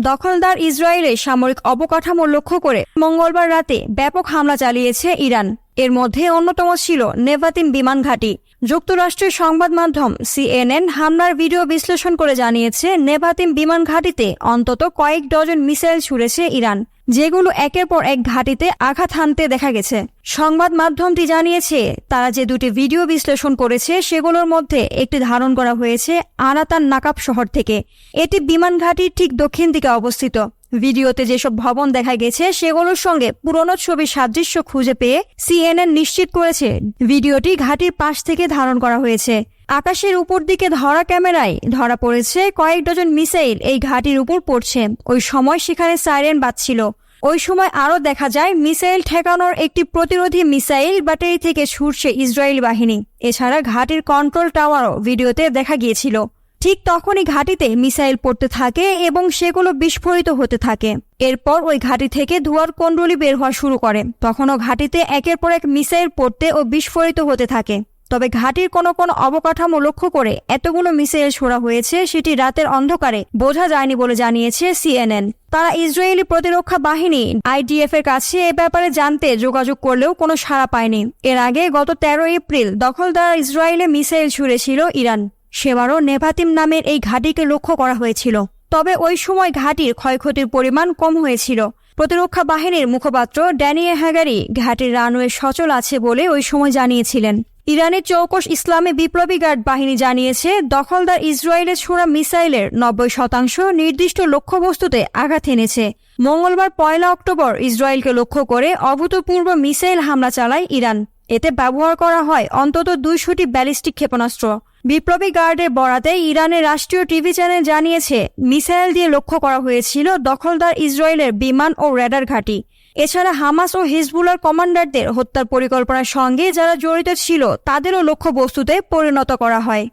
দখলদার ইসরায়েলের সামরিক অবকাঠামো লক্ষ্য করে মঙ্গলবার রাতে ব্যাপক হামলা চালিয়েছে ইরান। এর মধ্যে অন্যতম ছিল নেভাতিম বিমান ঘাঁটি। যুক্তরাষ্ট্রের সংবাদ মাধ্যম সিএনএন হামলার ভিডিও বিশ্লেষণ করে জানিয়েছে নেভাতিম বিমান ঘাঁটিতে অন্তত কয়েক ডজন মিসাইল ছুড়েছে ইরান, যেগুলো একের পর এক ঘাঁটিতে আঘাত হানতে দেখা গেছে। সংবাদ মাধ্যমটি জানিয়েছে, তারা যে দুটি ভিডিও বিশ্লেষণ করেছে, সেগুলোর মধ্যে একটি ধারণ করা হয়েছে আরাতান নাকাব শহর থেকে। এটি বিমান ঘাঁটির ঠিক দক্ষিণ দিকে অবস্থিত। ভিডিওতে যেসব ভবন দেখা গেছে, সেগুলোর সঙ্গে পুরনো ছবির সাদৃশ্য খুঁজে পেয়ে সিএনএন নিশ্চিত করেছে। ভিডিওটি ঘাটির পাশ থেকে ধারণ করা হয়েছে। আকাশের উপর দিকে ধরা ক্যামেরায় ধরা পড়েছে, কয়েক ডজন মিসাইল এই ঘাটির উপর পড়ছে। ওই সময় সেখানে সাইরেন বাজছিল। ওই সময় আরও দেখা যায়, মিসাইল ঠেকানোর একটি প্রতিরোধী মিসাইল ব্যাটারি থেকে ছুটছে ইসরায়েল বাহিনী। এছাড়া ঘাটির কন্ট্রোল টাওয়ারও ভিডিওতে দেখা গিয়েছিল। ঠিক তখনই ঘাটিতে মিসাইল পড়তে থাকে এবং সেগুলো বিস্ফোরিত হতে থাকে। এরপর ওই ঘাটি থেকে ধোয়ার কুণ্ডলি বের হওয়া শুরু করে। তখনও ঘাটিতে একের পর এক মিসাইল পড়তে ও বিস্ফোরিত হতে থাকে। তবে ঘাটির কোনো কোনো অবকাঠামো লক্ষ্য করে এতগুলো মিসাইল ছোড়া হয়েছে সেটি রাতের অন্ধকারে বোঝা যায়নি বলে জানিয়েছে সিএনএন। তারা ইসরায়েলি প্রতিরক্ষা বাহিনী আইডিএফ এর কাছে এ ব্যাপারে জানতে যোগাযোগ করলেও কোনো সাড়া পায়নি। এর আগে গত তেরো এপ্রিল দখলদার ইসরায়েলে মিসাইল ছুড়েছিল ইরান। সেবারও নেভাতিম নামের এই ঘাঁটিকে লক্ষ্য করা হয়েছিল। তবে ওই সময় ঘাঁটির ক্ষয়ক্ষতির পরিমাণ কম হয়েছিল। প্রতিরক্ষা বাহিনীর মুখপাত্র ড্যানিয়ে হ্যাগারি ঘাটির রানওয়ে সচল আছে বলে ওই সময় জানিয়েছিলেন। ইরানের চৌকস ইসলামী বিপ্লবী গার্ড বাহিনী জানিয়েছে, দখলদার ইসরায়েলের ছোড়া মিসাইলের নব্বই শতাংশ নির্দিষ্ট লক্ষ্যবস্তুতে আঘাত এনেছে। মঙ্গলবার পয়লা অক্টোবর ইসরায়েলকে লক্ষ্য করে অভূতপূর্ব মিসাইল হামলা চালায় ইরান। এতে ব্যবহার করা হয় অন্তত দুইশোটি ব্যালিস্টিক ক্ষেপণাস্ত্র। বিপ্লবী গার্ডের বরাতে ইরানের রাষ্ট্রীয় টিভি চ্যানেল জানিয়েছে, মিসাইল দিয়ে লক্ষ্য করা হয়েছিল দখলদার ইসরায়েলের বিমান ও রেডার ঘাঁটি। এছাড়া হামাস ও হিজবুলার কমান্ডারদের হত্যার পরিকল্পনার সঙ্গে যারা জড়িত ছিল, তাদেরও লক্ষ্যবস্তুতে পরিণত করা হয়।